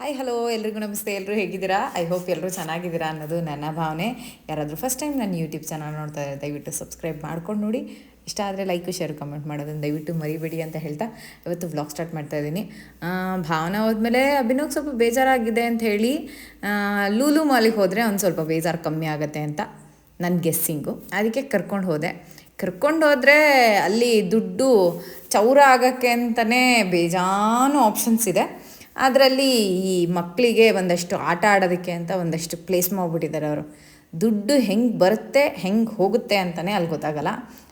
Hi hello ಎಲ್ರಿಗೂ ನಮಸ್ತೆ. ಎಲ್ಲರೂ ಹೇಗಿದ್ದೀರಾ? ಐ ಹೋಪ್ ಎಲ್ಲರೂ ಚೆನ್ನಾಗಿದ್ದೀರಾ ಅನ್ನೋದು ನನ್ನ ಭಾವನೆ. ಯಾರಾದರೂ ಫಸ್ಟ್ ಟೈಮ್ ನನ್ನ ಯೂಟ್ಯೂಬ್ ಚಾನಲ್ ನೋಡ್ತಾ ಇದ್ದಾರೆ ದಯವಿಟ್ಟು ಸಬ್ಸ್ಕ್ರೈಬ್ ಮಾಡ್ಕೊಂಡು ನೋಡಿ. ಇಷ್ಟ ಆದರೆ ಲೈಕು ಶೇರ್ ಕಮೆಂಟ್ ಮಾಡೋದನ್ನು ದಯವಿಟ್ಟು ಮರಿಬೇಡಿ ಅಂತ ಹೇಳ್ತಾ ಇವತ್ತು ವ್ಲಾಗ್ ಸ್ಟಾರ್ಟ್ ಮಾಡ್ತಾ ಇದ್ದೀನಿ. ಭಾವನಾ ಹೋದ್ಮೇಲೆ ಅಭಿನವ್ಗೆ ಸ್ವಲ್ಪ ಬೇಜಾರಾಗಿದೆ ಅಂತ ಹೇಳಿ ಲೂಲು ಮಾಲಿಗೆ ಹೋದರೆ ಒಂದು ಸ್ವಲ್ಪ ಬೇಜಾರು ಕಮ್ಮಿ ಆಗುತ್ತೆ ಅಂತ ನನ್ನ ಗೆಸ್ಸಿಂಗು ಅದಕ್ಕೆ ಕರ್ಕೊಂಡು ಹೋದೆ. ಕರ್ಕೊಂಡು ಹೋದರೆ ಅಲ್ಲಿ ದುಡ್ಡು ಚೌರ ಆಗೋಕ್ಕೆ ಅಂತಲೇ ಬೇಜಾನು ಆಪ್ಷನ್ಸ್ ಇದೆ. ಅದರಲ್ಲಿ ಈ ಮಕ್ಕಳಿಗೆ ಒಂದಷ್ಟು ಆಟ ಆಡೋದಕ್ಕೆ ಅಂತ ಒಂದಷ್ಟು ಪ್ಲೇಸ್ ಮಾಡಿಬಿಟ್ಟಿದ್ದಾರೆ ಅವರು. ದುಡ್ಡು ಹೆಂಗೆ ಬರುತ್ತೆ, ಹೆಂಗೆ ಹೋಗುತ್ತೆ ಅಂತಲೇ ಅಲ್ಲಿ ಗೊತ್ತಾಗಲ್ಲ.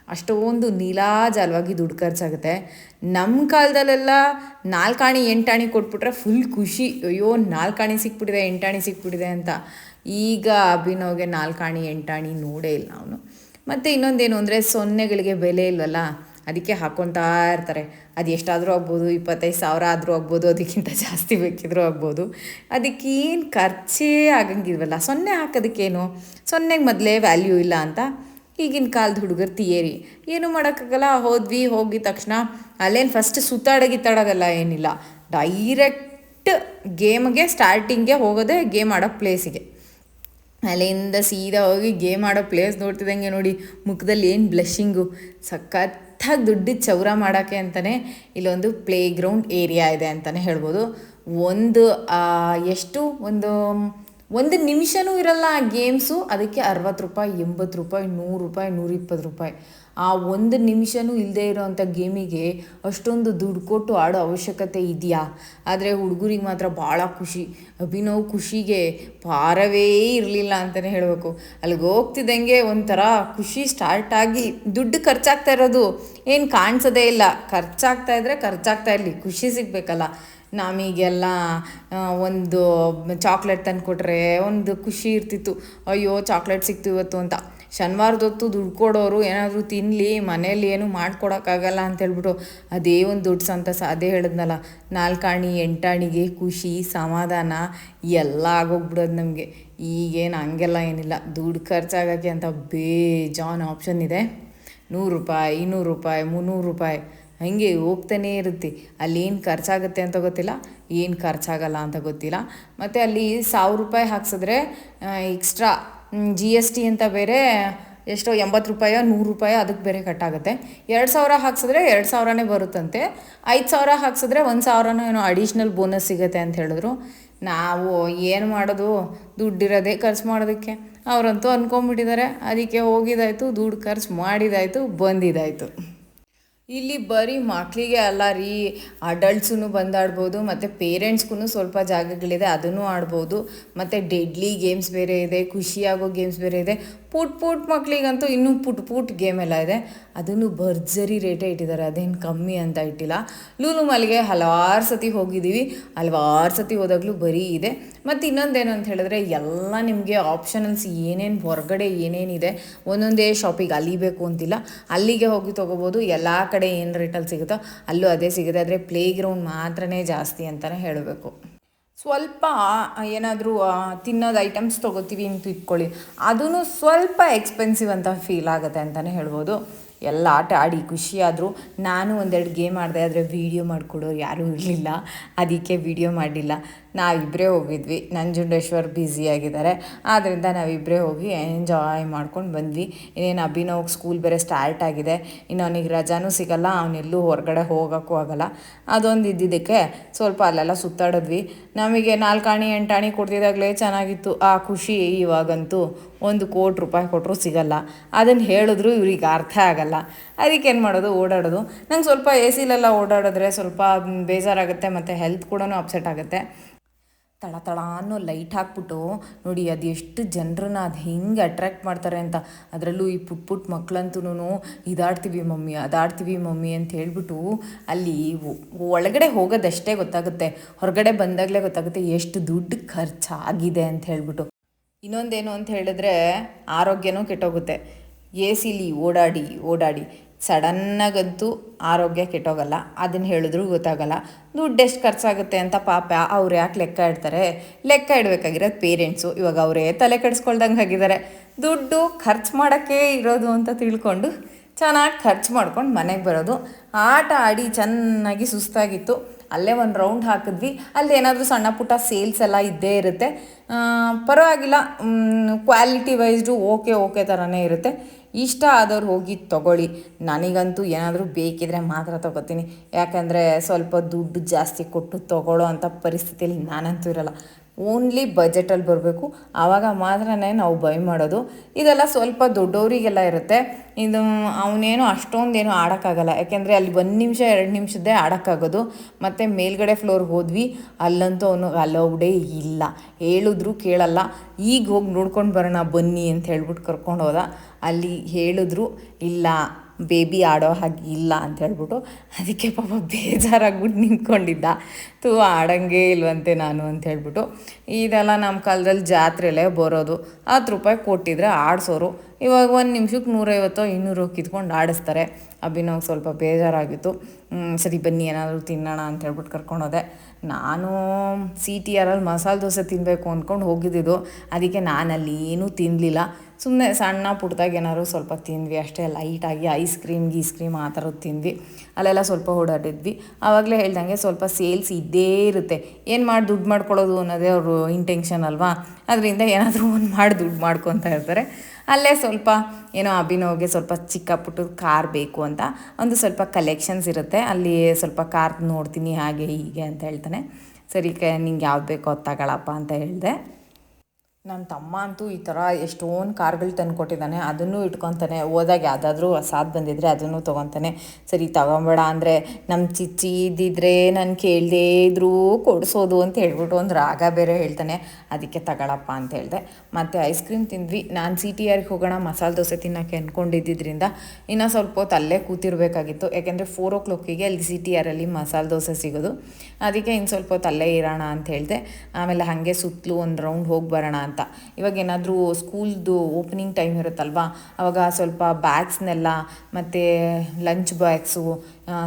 ಅಷ್ಟೊಂದು ನೀಲಾಜಾಲವಾಗಿ ದುಡ್ಡು ಖರ್ಚಾಗುತ್ತೆ. ನಮ್ಮ ಕಾಲದಲ್ಲೆಲ್ಲ ನಾಲ್ಕಾಣಿ, ಎಂಟಾಣಿ ಕೊಟ್ಬಿಟ್ರೆ ಫುಲ್ ಖುಷಿ. ಅಯ್ಯೋ, ನಾಲ್ಕಾಣಿ ಸಿಕ್ಬಿಟ್ಟಿದೆ, ಎಂಟಾಣಿ ಸಿಕ್ಬಿಟ್ಟಿದೆ ಅಂತ. ಈಗ ಅಭಿನವ್ಗೆ ನಾಲ್ಕಾಣಿ, ಎಂಟಾಣಿ ನೋಡೇ ಇಲ್ಲ ಅವನು. ಮತ್ತು ಇನ್ನೊಂದೇನು ಅಂದರೆ ಸೊನ್ನೆಗಳಿಗೆ ಬೆಲೆ ಇಲ್ವಲ್ಲ? ಅದಕ್ಕೆ ಹಾಕ್ಕೊತಾ ಇರ್ತಾರೆ. ಅದು ಎಷ್ಟಾದರೂ ಆಗ್ಬೋದು, ಇಪ್ಪತ್ತೈದು ಸಾವಿರ ಆದರೂ ಆಗ್ಬೋದು, ಅದಕ್ಕಿಂತ ಜಾಸ್ತಿ ಬೇಕಿದ್ರೂ ಆಗ್ಬೋದು. ಅದಕ್ಕೇನು ಖರ್ಚೇ ಆಗಂಗಿಲ್ವಲ್ಲ? ಸೊನ್ನೆ ಹಾಕೋದಕ್ಕೇನು? ಸೊನ್ನೆಗೆ ಮೊದಲೇ ವ್ಯಾಲ್ಯೂ ಇಲ್ಲ ಅಂತ ಈಗಿನ ಕಾಲದ ಹುಡುಗರು ತಿಯೇರಿ ಏನು ಮಾಡೋಕ್ಕಾಗಲ್ಲ? ಹೋದ್ವಿ, ಹೋಗಿದ ತಕ್ಷಣ ಅಲ್ಲೇನು ಫಸ್ಟ್ ಸುತ್ತಾಡೋ ಗಿತ್ತಾಡೋದೆಲ್ಲ ಏನಿಲ್ಲ. ಡೈರೆಕ್ಟ್ ಗೇಮ್ಗೆ ಸ್ಟಾರ್ಟಿಂಗ್ಗೆ ಹೋಗೋದೇ ಗೇಮ್ ಆಡೋ ಪ್ಲೇಸಿಗೆ ಅಲ್ಲಿಂದ ಸೀದಾ ಹೋಗಿ ಗೇಮ್ ಆಡೋ ಪ್ಲೇಸ್ ನೋಡ್ತಿದ್ದಂಗೆ ನೋಡಿ, ಮುಖದಲ್ಲಿ ಏನು ಬ್ಲಷಿಂಗು ಸಖತ್ತಾಗಿ ದುಡ್ಡು ಚೌರ ಮಾಡೋಕ್ಕೆ ಅಂತಲೇ ಇಲ್ಲೊಂದು ಪ್ಲೇ ಗ್ರೌಂಡ್ ಏರಿಯಾ ಇದೆ ಅಂತಲೇ ಹೇಳ್ಬೋದು. ಒಂದು ಎಷ್ಟು? ಒಂದು ಒಂದು ನಿಮಿಷನೂ ಇರಲ್ಲ ಆ ಗೇಮ್ಸು ಅದಕ್ಕೆ ಅರವತ್ತು ರೂಪಾಯಿ, ಎಂಬತ್ತು ರೂಪಾಯಿ, ನೂರು ರೂಪಾಯಿ, ನೂರಿಪ್ಪತ್ತು ರೂಪಾಯಿ. ಆ ಒಂದು ನಿಮಿಷನೂ ಇಲ್ಲದೆ ಇರೋವಂಥ ಗೇಮಿಗೆ ಅಷ್ಟೊಂದು ದುಡ್ಡು ಕೊಟ್ಟು ಆಡೋ ಅವಶ್ಯಕತೆ ಇದೆಯಾ? ಆದರೆ ಹುಡುಗರಿಗೆ ಮಾತ್ರ ಭಾಳ ಖುಷಿ. ಅಭಿನವ್ ಖುಷಿಗೆ ಪಾರವೇ ಇರಲಿಲ್ಲ ಅಂತಲೇ ಹೇಳಬೇಕು. ಅಲ್ಲಿಗೆ ಹೋಗ್ತಿದ್ದಂಗೆ ಒಂಥರ ಖುಷಿ ಸ್ಟಾರ್ಟ್ ಆಗಿ ದುಡ್ಡು ಖರ್ಚಾಗ್ತಾ ಇರೋದು ಏನು ಕಾಣಿಸೋದೇ ಇಲ್ಲ. ಖರ್ಚಾಗ್ತಾ ಇದ್ರೆ ಖರ್ಚಾಗ್ತಾ ಇರಲಿ. ಖುಷಿ ಸಿಗಬೇಕಲ್ಲ. ನಮಗೆಲ್ಲ ಒಂದು ಚಾಕ್ಲೇಟ್ ತಂದು ಕೊಟ್ಟರೆ ಒಂದು ಖುಷಿ ಇರ್ತಿತ್ತು. ಅಯ್ಯೋ ಚಾಕ್ಲೇಟ್ ಸಿಕ್ತು ಇವತ್ತು ಅಂತ. ಶನಿವಾರದೊತ್ತು ದುಡ್ಡು ಕೊಡೋರು ಏನಾದರೂ ತಿನ್ನಲಿ ಮನೇಲಿ ಏನು ಮಾಡ್ಕೊಡೋಕ್ಕಾಗಲ್ಲ ಅಂತ ಹೇಳ್ಬಿಟ್ಟು ಅದೇ ಒಂದು ದುಡ್ಡು ಸಂತಸ. ಅದೇ ಹೇಳಿದ್ನಲ್ಲ, ನಾಲ್ಕಾಣಿ, ಎಂಟಾಣಿಗೆ ಖುಷಿ, ಸಮಾಧಾನ ಎಲ್ಲ ಆಗೋಗ್ಬಿಡೋದು ನಮಗೆ. ಈಗೇನು ಹಂಗೆಲ್ಲ ಏನಿಲ್ಲ. ದುಡ್ಡು ಖರ್ಚಾಗೋಕ್ಕೆ ಅಂತ ಬೇಜಾನ್ ಆಪ್ಷನ್ ಇದೆ. ನೂರು ರೂಪಾಯಿ, ಇನ್ನೂರು ರೂಪಾಯಿ, ಮುನ್ನೂರು ರೂಪಾಯಿ. ಹಾಗೆ ಹೋಗ್ತಾನೇ ಇರುತ್ತೆ. ಅಲ್ಲಿ ಏನು ಖರ್ಚಾಗುತ್ತೆ ಅಂತ ಗೊತ್ತಿಲ್ಲ. ಏನು ಖರ್ಚಾಗಲ್ಲ ಅಂತ ಗೊತ್ತಿಲ್ಲ. ಮತ್ತು ಅಲ್ಲಿ ಸಾವಿರ ರೂಪಾಯಿ ಹಾಕ್ಸಿದ್ರೆ ಎಕ್ಸ್ಟ್ರಾ ಜಿ ಎಸ್ ಟಿ ಅಂತ ಬೇರೆ ಎಷ್ಟೋ ಎಂಬತ್ತು ರೂಪಾಯೋ ನೂರು ರೂಪಾಯೋ ಅದಕ್ಕೆ ಬೇರೆ ಕಟ್ಟಾಗುತ್ತೆ. ಎರಡು ಸಾವಿರ ಹಾಕ್ಸಿದ್ರೆ ಎರಡು ಸಾವಿರನೇ ಬರುತ್ತಂತೆ. ಐದು ಸಾವಿರ ಹಾಕ್ಸಿದ್ರೆ ಒಂದು ಸಾವಿರನೂ ಏನೋ ಅಡಿಷ್ನಲ್ ಬೋನಸ್ ಸಿಗುತ್ತೆ ಅಂತ ಹೇಳಿದ್ರು. ನಾವು ಏನು ಮಾಡೋದು? ದುಡ್ಡಿರೋದೇ ಖರ್ಚು ಮಾಡೋದಕ್ಕೆ. ಅವರಂತೂ ಅಂದ್ಕೊಂಬಿಟ್ಟಿದ್ದಾರೆ ಅದಕ್ಕೆ ಹೋಗಿದ್ದಾಯ್ತು, ದುಡ್ಡು ಖರ್ಚು ಮಾಡಿದಾಯಿತು ಬಂದಿದ್ದಾಯ್ತು. ಇಲ್ಲಿ ಬರೀ ಮಕ್ಕಳಿಗೆ ಅಲ್ಲ ರೀ ಅಡಲ್ಟ್ಸೂ ಬಂದಾಡ್ಬೋದು, ಮತ್ತು ಪೇರೆಂಟ್ಸ್ಗೂ ಸ್ವಲ್ಪ ಜಾಗಗಳಿದೆ, ಅದನ್ನು ಆಡ್ಬೋದು, ಮತ್ತು ಡೆಡ್ಲಿ ಗೇಮ್ಸ್ ಬೇರೆ ಇದೆ, ಖುಷಿಯಾಗೋ ಗೇಮ್ಸ್ ಬೇರೆ ಇದೆ, ಪುಟ್ ಪುಟ್ ಮಕ್ಕಳಿಗಂತೂ ಇನ್ನೂ ಪುಟ್ ಪುಟ್ ಗೇಮ್ ಎಲ್ಲ ಇದೆ. ಅದನ್ನು ಭರ್ಜರಿ ರೇಟೇ ಇಟ್ಟಿದ್ದಾರೆ, ಅದೇನು ಕಮ್ಮಿ ಅಂತ ಇಟ್ಟಿಲ್ಲ. ಲೂಲು ಮಲ್ಲಿಗೆ ಹಲವಾರು ಸತಿ ಹೋಗಿದ್ದೀವಿ, ಹಲವಾರು ಸತಿ ಹೋದಾಗಲೂ ಬರೀ ಇದೆ. ಮತ್ತು ಇನ್ನೊಂದೇನು ಅಂತ ಹೇಳಿದ್ರೆ ಎಲ್ಲ ನಿಮಗೆ ಆಪ್ಷನಲ್ಸ್ ಏನೇನು ಹೊರಗಡೆ ಏನೇನಿದೆ, ಒಂದೊಂದೇ ಶಾಪಿಗೆ ಅಲಿಬೇಕು ಅಂತಿಲ್ಲ. ಅಲ್ಲಿಗೆ ಹೋಗಿ ತೊಗೋಬೋದು. ಎಲ್ಲ ಕಡೆ ಏನು ರೇಟಲ್ಲಿ ಸಿಗುತ್ತೋ ಅಲ್ಲೂ ಅದೇ ಸಿಗುತ್ತೆ. ಆದರೆ ಪ್ಲೇ ಗ್ರೌಂಡ್ ಮಾತ್ರನೇ ಜಾಸ್ತಿ ಅಂತಲೇ ಹೇಳಬೇಕು. ಸ್ವಲ್ಪ ಏನಾದರೂ ತಿನ್ನೋದು ಐಟಮ್ಸ್ ತೊಗೋತೀವಿ ಅಂತ ಇಟ್ಕೊಳ್ಳಿ. ಅದೂ ಸ್ವಲ್ಪ ಎಕ್ಸ್ಪೆನ್ಸಿವ್ ಅಂತ ಫೀಲ್ ಆಗುತ್ತೆ ಅಂತಲೇ ಹೇಳ್ಬೋದು. ಎಲ್ಲ ಆಟ ಆಡಿ ಖುಷಿಯಾದರು. ನಾನು ಒಂದೆರಡು ಗೇಮ್ ಆಡಿದೆ ಆದರೆ ವೀಡಿಯೋ ಮಾಡಿಕೊಡೋರು ಯಾರೂ ಇರಲಿಲ್ಲ. ಅದಕ್ಕೆ ವೀಡಿಯೋ ಮಾಡಲಿಲ್ಲ. ನಾವಿಬ್ಬರೇ ಹೋಗಿದ್ವಿ. ನಂಜುಂಡೇಶ್ವರ್ ಬ್ಯುಸಿಯಾಗಿದ್ದಾರೆ ಆದ್ದರಿಂದ ನಾವಿಬ್ಬರೇ ಹೋಗಿ ಎಂಜಾಯ್ ಮಾಡ್ಕೊಂಡು ಬಂದ್ವಿ. ಇನ್ನೇನು ಅಭಿನವ್ಗೆ ಸ್ಕೂಲ್ ಬೇರೆ ಸ್ಟಾರ್ಟ್ ಆಗಿದೆ. ಇನ್ನು ಅವನಿಗೆ ರಜಾನೂ ಸಿಗಲ್ಲ. ಅವನೆಲ್ಲೂ ಹೊರಗಡೆ ಹೋಗೋಕ್ಕೂ ಆಗಲ್ಲ. ಅದೊಂದು ಇದ್ದಿದ್ದಕ್ಕೆ ಸ್ವಲ್ಪ ಅಲ್ಲೆಲ್ಲ ಸುತ್ತಾಡಿದ್ವಿ. ನಮಗೆ ನಾಲ್ಕಾಣಿ, ಎಂಟಾಣಿ ಕೊಡ್ತಿದ್ದಾಗಲೇ ಚೆನ್ನಾಗಿತ್ತು. ಆ ಖುಷಿ ಇವಾಗಂತೂ ಒಂದು ಕೋಟಿ ರೂಪಾಯಿ ಕೊಟ್ಟರು ಸಿಗಲ್ಲ. ಅದನ್ನು ಹೇಳಿದ್ರು ಇವ್ರಿಗೆ ಅರ್ಥ ಆಗಲ್ಲ. ಅದಕ್ಕೆ ಏನು ಮಾಡೋದು? ಓಡಾಡೋದು. ನಂಗೆ ಸ್ವಲ್ಪ ಎ ಸಿಲೆಲ್ಲ ಓಡಾಡಿದ್ರೆ ಸ್ವಲ್ಪ ಬೇಜಾರಾಗುತ್ತೆ ಮತ್ತು ಹೆಲ್ತ್ ಕೂಡ ಅಪ್ಸೆಟ್ ಆಗುತ್ತೆ. ತಳ ತಳ ಅನ್ನೋ ಲೈಟ್ ಹಾಕ್ಬಿಟ್ಟು ನೋಡಿ, ಅದು ಎಷ್ಟು ಜನರನ್ನ ಅದು ಹೆಂಗೆ ಅಟ್ರ್ಯಾಕ್ಟ್ ಮಾಡ್ತಾರೆ ಅಂತ. ಅದರಲ್ಲೂ ಈ ಪುಟ್ ಪುಟ್ ಮಕ್ಕಳಂತೂ ಇದಾಡ್ತೀವಿ ಮಮ್ಮಿ, ಅದಾಡ್ತೀವಿ ಮಮ್ಮಿ ಅಂತ ಹೇಳ್ಬಿಟ್ಟು ಅಲ್ಲಿ ಒಳಗಡೆ ಹೋಗೋದಷ್ಟೇ ಗೊತ್ತಾಗುತ್ತೆ. ಹೊರಗಡೆ ಬಂದಾಗಲೇ ಗೊತ್ತಾಗುತ್ತೆ ಎಷ್ಟು ದುಡ್ಡು ಖರ್ಚಾಗಿದೆ ಅಂತ ಹೇಳ್ಬಿಟ್ಟು. ಇನ್ನೊಂದೇನು ಅಂತ ಹೇಳಿದ್ರೆ ಆರೋಗ್ಯನೂ ಕೆಟ್ಟೋಗುತ್ತೆ. ಎ ಸಿಲಿ ಓಡಾಡಿ ಓಡಾಡಿ. ಸಡನ್ನಾಗಂತೂ ಆರೋಗ್ಯ ಕೆಟ್ಟೋಗಲ್ಲ. ಅದನ್ನು ಹೇಳಿದ್ರು ಗೊತ್ತಾಗಲ್ಲ. ದುಡ್ಡು ಎಷ್ಟು ಖರ್ಚಾಗುತ್ತೆ ಅಂತ ಪಾಪ ಅವ್ರು ಯಾಕೆ ಲೆಕ್ಕ ಇಡ್ತಾರೆ? ಲೆಕ್ಕ ಇಡಬೇಕಾಗಿರೋದು ಪೇರೆಂಟ್ಸು. ಇವಾಗ ಅವರೇ ತಲೆ ಕೆಡಿಸ್ಕೊಳ್ದಂಗೆ ಆಗಿದ್ದಾರೆ. ದುಡ್ಡು ಖರ್ಚು ಮಾಡೋಕ್ಕೆ ಇರೋದು ಅಂತ ತಿಳ್ಕೊಂಡು ಚೆನ್ನಾಗಿ ಖರ್ಚು ಮಾಡ್ಕೊಂಡು ಮನೆಗೆ ಬರೋದು. ಆಟ ಆಡಿ ಚೆನ್ನಾಗಿ ಸುಸ್ತಾಗಿತ್ತು. ಅಲ್ಲೇ ಒಂದು ರೌಂಡ್ ಹಾಕಿದ್ವಿ. ಅಲ್ಲಿ ಏನಾದರೂ ಸಣ್ಣ ಪುಟ್ಟ ಸೇಲ್ಸ್ ಎಲ್ಲ ಇದ್ದೇ ಇರುತ್ತೆ. ಪರವಾಗಿಲ್ಲ ಕ್ವಾಲಿಟಿ ವೈಸ್ಡು ಓಕೆ ಓಕೆ ಥರನೇ ಇರುತ್ತೆ. ಇಷ್ಟ ಆದವ್ರು ಹೋಗಿ ತೊಗೊಳ್ಳಿ. ನನಗಂತೂ ಏನಾದರೂ ಬೇಕಿದ್ರೆ ಮಾತ್ರ ತೊಗೋತೀನಿ. ಯಾಕಂದರೆ ಸ್ವಲ್ಪ ದುಡ್ಡು ಜಾಸ್ತಿ ಕೊಟ್ಟು ತೊಗೊಳ್ಳೋ ಅಂಥ ಪರಿಸ್ಥಿತಿಯಲ್ಲಿ ನಾನಂತೂ ಇರಲ್ಲ. ಓನ್ಲಿ ಬಜೆಟಲ್ಲಿ ಬರಬೇಕು. ಆವಾಗ ಮಾತ್ರನೇ ನಾವು ಬೈ ಮಾಡೋದು. ಇದೆಲ್ಲ ಸ್ವಲ್ಪ ದೊಡ್ಡವರಿಗೆಲ್ಲ ಇರುತ್ತೆ. ಇದು ಅವನೇನು ಅಷ್ಟೊಂದೇನು ಆಡೋಕ್ಕಾಗಲ್ಲ. ಯಾಕೆಂದರೆ ಅಲ್ಲಿ ಒಂದು ನಿಮಿಷ, ಎರಡು ನಿಮಿಷದ್ದೇ ಆಡೋಕ್ಕಾಗೋದು. ಮತ್ತು ಮೇಲ್ಗಡೆ ಫ್ಲೋರ್ಗೆ ಹೋದ್ವಿ. ಅಲ್ಲಂತೂ ಅವನು ಅಲೌಡೇ ಇಲ್ಲ. ಹೇಳಿದ್ರು ಕೇಳಲ್ಲ. ಈಗ ಹೋಗಿ ನೋಡ್ಕೊಂಡು ಬರೋಣ ಬನ್ನಿ ಅಂತ ಹೇಳ್ಬಿಟ್ಟು ಕರ್ಕೊಂಡು ಹೋದ. ಅಲ್ಲಿ ಹೇಳಿದ್ರು, ಇಲ್ಲ. ಬೇಬಿ ಆಡೋ ಹಾಗೆ ಇಲ್ಲ ಅಂತ ಹೇಳ್ಬಿಟ್ಟು ಅದಕ್ಕೆ ಪಾಪ ಬೇಜಾರಾಗ್ಬಿಟ್ಟು ನಿಂತ್ಕೊಂಡಿದ್ದ. ತೂ ಆಡಂಗೆ ಇಲ್ವಂತೆ ನಾನು ಅಂತ ಹೇಳ್ಬಿಟ್ಟು. ಇದೆಲ್ಲ ನಮ್ಮ ಕಾಲದಲ್ಲಿ ಜಾತ್ರೆಲೇ ಬರೋದು. ಹತ್ತು ರೂಪಾಯಿ ಕೊಟ್ಟಿದ್ರೆ ಆಡಿಸೋರು. ಇವಾಗ ಒಂದು ನಿಮಿಷಕ್ಕೆ ನೂರೈವತ್ತೋ ಇನ್ನೂರು ಕಿತ್ಕೊಂಡು ಆಡಿಸ್ತಾರೆ. ಅಭಿನವ್ ಸ್ವಲ್ಪ ಬೇಜಾರಾಗಿತ್ತು. ಸರಿ ಬನ್ನಿ, ಏನಾದರೂ ತಿನ್ನೋಣ ಅಂತ ಹೇಳ್ಬಿಟ್ಟು ಕರ್ಕೊಂಡೋದೆ. ನಾನು ಸಿ ಟಿ ಆರಲ್ಲಿ ಮಸಾಲೆ ದೋಸೆ ತಿನ್ನಬೇಕು ಅಂದ್ಕೊಂಡು ಹೋಗಿದ್ದಿದ್ದು. ಅದಕ್ಕೆ ನಾನು ಅಲ್ಲಿ ಏನೂ ತಿನ್ನಲಿಲ್ಲ ಸುಮ್ಮನೆ ಸಣ್ಣ ಪುಟ್ಟದಾಗ ಏನಾದ್ರು ಸ್ವಲ್ಪ ತಿಂದ್ವಿ ಅಷ್ಟೇ, ಲೈಟಾಗಿ ಐಸ್ ಕ್ರೀಮ್, ಗೀಸ್ ಕ್ರೀಮ್ ಆ ಥರದ್ದು ತಿಂದ್ವಿ. ಅಲ್ಲೆಲ್ಲ ಸ್ವಲ್ಪ ಓಡಾಡಿದ್ವಿ. ಆವಾಗಲೇ ಹೇಳ್ದಂಗೆ ಸ್ವಲ್ಪ ಸೇಲ್ಸ್ ಇದ್ದೇ ಇರುತ್ತೆ. ಏನು ಮಾಡಿ ದುಡ್ಡು ಮಾಡ್ಕೊಳ್ಳೋದು ಅನ್ನೋದೇ ಅವರು ಇಂಟೆನ್ಷನ್ ಅಲ್ವಾ? ಅದರಿಂದ ಏನಾದರೂ ಒಂದು ಮಾಡಿ ದುಡ್ಡು ಮಾಡ್ಕೊತಾ ಇರ್ತಾರೆ. ಅಲ್ಲೇ ಸ್ವಲ್ಪ ಏನೋ ಅಭಿನವ್ಗೆ ಸ್ವಲ್ಪ ಚಿಕ್ಕ ಪುಟ್ಟದ ಕಾರ್ ಬೇಕು ಅಂತ ಒಂದು ಸ್ವಲ್ಪ ಕಲೆಕ್ಷನ್ಸ್ ಇರುತ್ತೆ. ಅಲ್ಲಿ ಸ್ವಲ್ಪ ಕಾರ್ ನೋಡ್ತೀನಿ ಹಾಗೆ ಹೀಗೆ ಅಂತ ಹೇಳ್ತಾನೆ. ಸರಿ ಕ, ನಿಂಗೆ ಯಾವ್ದು ಬೇಕೋ ಅಂತ ಹೇಳಿದೆ. ನನ್ನ ತಮ್ಮ ಅಂತೂ ಈ ಥರ ಎಷ್ಟೊಂದು ಕಾರ್ಗಳು ತಂದುಕೊಟ್ಟಿದ್ದಾನೆ ಅದನ್ನು ಇಟ್ಕೊತಾನೆ. ಹೋದಾಗ ಯಾವುದಾದ್ರೂ ಹೊಸಾದು ಬಂದಿದ್ರೆ ಅದನ್ನು ತೊಗೊತಾನೆ. ಸರಿ, ತಗೊಂಬೇಡ ಅಂದರೆ ನಮ್ಮ ಚಿಚ್ಚಿ ಇದ್ದಿದ್ರೆ ನಾನು ಕೇಳದೇ ಇದ್ರೂ ಕೊಡಿಸೋದು ಅಂತ ಹೇಳ್ಬಿಟ್ಟು ಒಂದು ರಾಗ ಬೇರೆ ಹೇಳ್ತಾನೆ. ಅದಕ್ಕೆ ತಗೊಳಪ್ಪ ಅಂತ ಹೇಳಿದೆ. ಮತ್ತು ಐಸ್ ಕ್ರೀಮ್ ತಿಂದ್ವಿ. ನಾನು ಸಿ ಟಿ ಆರ್ಗೆ ಹೋಗೋಣ, ಮಸಾಲೆ ದೋಸೆ ತಿನ್ನೋಕ್ಕೆ ಅಂದ್ಕೊಂಡಿದ್ದರಿಂದ ಇನ್ನೂ ಸ್ವಲ್ಪ ಹೊತ್ತು ಅಲ್ಲೇ ಕೂತಿರಬೇಕಾಗಿತ್ತು. ಯಾಕೆಂದರೆ ಫೋರ್ ಓ ಕ್ಲಾಕಿಗೆ ಅಲ್ಲಿ ಸಿ ಟಿ ಆರಲ್ಲಿ ಮಸಾಲೆ ದೋಸೆ ಸಿಗೋದು. ಅದಕ್ಕೆ ಇನ್ನು ಸ್ವಲ್ಪ ಹೊತ್ತು ಅಲ್ಲೇ ಇರೋಣ ಅಂತ ಹೇಳಿದೆ. ಆಮೇಲೆ ಹಾಗೆ ಸುತ್ತಲೂ ಒಂದು ರೌಂಡ್ ಹೋಗಿ ಬರೋಣ ಅಂತ ಇವಾಗ ಏನಾದರೂ ಸ್ಕೂಲ್ದು ಓಪನಿಂಗ್ ಟೈಮ್ ಇರುತ್ತಲ್ವಾ? ಅವಾಗ ಸ್ವಲ್ಪ ಬ್ಯಾಗ್ಸ್ನೆಲ್ಲ ಮತ್ತು ಲಂಚ್ ಬ್ಯಾಗ್ಸು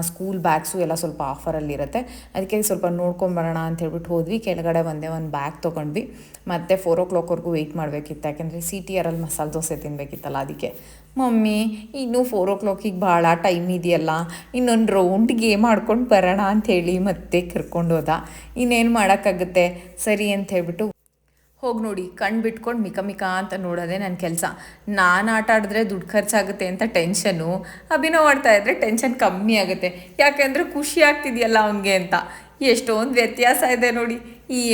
ಸ್ಕೂಲ್ ಬ್ಯಾಗ್ಸು ಎಲ್ಲ ಸ್ವಲ್ಪ ಆಫರಲ್ಲಿರುತ್ತೆ ಅದಕ್ಕೆ ಸ್ವಲ್ಪ ನೋಡ್ಕೊಂಬರೋಣ ಅಂತ ಹೇಳ್ಬಿಟ್ಟು ಹೋದ್ವಿ. ಕೆಳಗಡೆ ಒಂದೇ ಒಂದು ಬ್ಯಾಗ್ ತೊಗೊಂಡ್ವಿ. ಮತ್ತು ಫೋರ್ ಓ ಕ್ಲಾಕ್ವರೆಗೂ ವೆಯ್ಟ್ ಮಾಡಬೇಕಿತ್ತು. ಯಾಕೆಂದರೆ ಸಿ ಟಿ ಆರಲ್ಲಿ ಮಸಾಲೆ ದೋಸೆ ತಿನ್ನಬೇಕಿತ್ತಲ್ಲ ಅದಕ್ಕೆ. ಮಮ್ಮಿ, ಇನ್ನೂ ಫೋರ್ ಓ ಕ್ಲಾಕಿಗೆ ಭಾಳ ಟೈಮ್ ಇದೆಯಲ್ಲ. ಇನ್ನೊಂದು ರೌಂಡ್ ಗೇಮ್ ಆಡ್ಕೊಂಡು ಬರೋಣ ಅಂಥೇಳಿ ಮತ್ತೆ ಕರ್ಕೊಂಡು ಹೋದ. ಇನ್ನೇನು ಮಾಡೋಕ್ಕಾಗುತ್ತೆ? ಸರಿ ಅಂತ ಹೇಳ್ಬಿಟ್ಟು ಹೋಗಿ ನೋಡಿ ಕಣ್ಣು ಬಿಟ್ಕೊಂಡು ಮಿಕ ಮಿಕ ಅಂತ ನೋಡೋದೇ ನನ್ನ ಕೆಲಸ. ನಾನು ಆಟ ಆಡಿದ್ರೆ ದುಡ್ಡು ಖರ್ಚಾಗುತ್ತೆ ಅಂತ ಟೆನ್ಷನ್ನು ಅಭಿನವ್ ಆಡ್ತಾ ಇದ್ರೆ ಟೆನ್ಷನ್ ಕಮ್ಮಿ ಆಗುತ್ತೆ. ಯಾಕೆಂದರೆ ಖುಷಿ ಆಗ್ತಿದೆಯಲ್ಲ ಅವನಿಗೆ ಅಂತ. ಎಷ್ಟೊಂದು ವ್ಯತ್ಯಾಸ ಇದೆ ನೋಡಿ.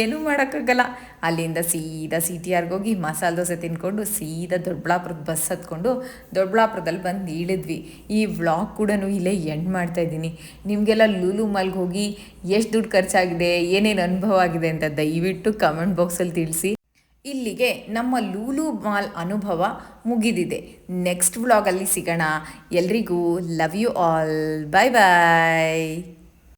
ಏನೂ ಮಾಡೋಕ್ಕಾಗಲ್ಲ. ಅಲ್ಲಿಂದ ಸೀದಾ ಸಿ ಟಿ ಆರ್ಗೆ ಹೋಗಿ ಮಸಾಲೆ ದೋಸೆ ತಿನ್ಕೊಂಡು ಸೀದಾ ದೊಡ್ಡಬಳ್ಳಾಪುರದ ಬಸ್ ಹತ್ಕೊಂಡು ದೊಡ್ಡಬಳ್ಳಾಪುರದಲ್ಲಿ ಬಂದು ಇಳಿದ್ವಿ. ಈ ವ್ಲಾಗ್ ಕೂಡ ಇಲ್ಲೇ ಎಂಡ್ ಮಾಡ್ತಾ ಇದ್ದೀನಿ. ನಿಮಗೆಲ್ಲ ಲೂಲು ಮಾಲ್ಗೆ ಹೋಗಿ ಎಷ್ಟು ದುಡ್ಡು ಖರ್ಚಾಗಿದೆ, ಏನೇನು ಅನುಭವ ಆಗಿದೆ ಅಂತ ದಯವಿಟ್ಟು ಕಮೆಂಟ್ ಬಾಕ್ಸಲ್ಲಿ ತಿಳಿಸಿ. ಇಲ್ಲಿಗೆ ನಮ್ಮ ಲೂಲು ಮಾಲ್ ಅನುಭವ ಮುಗಿದಿದೆ. ನೆಕ್ಸ್ಟ್ ವ್ಲಾಗಲ್ಲಿ ಸಿಗೋಣ. ಎಲ್ರಿಗೂ love you all bye bye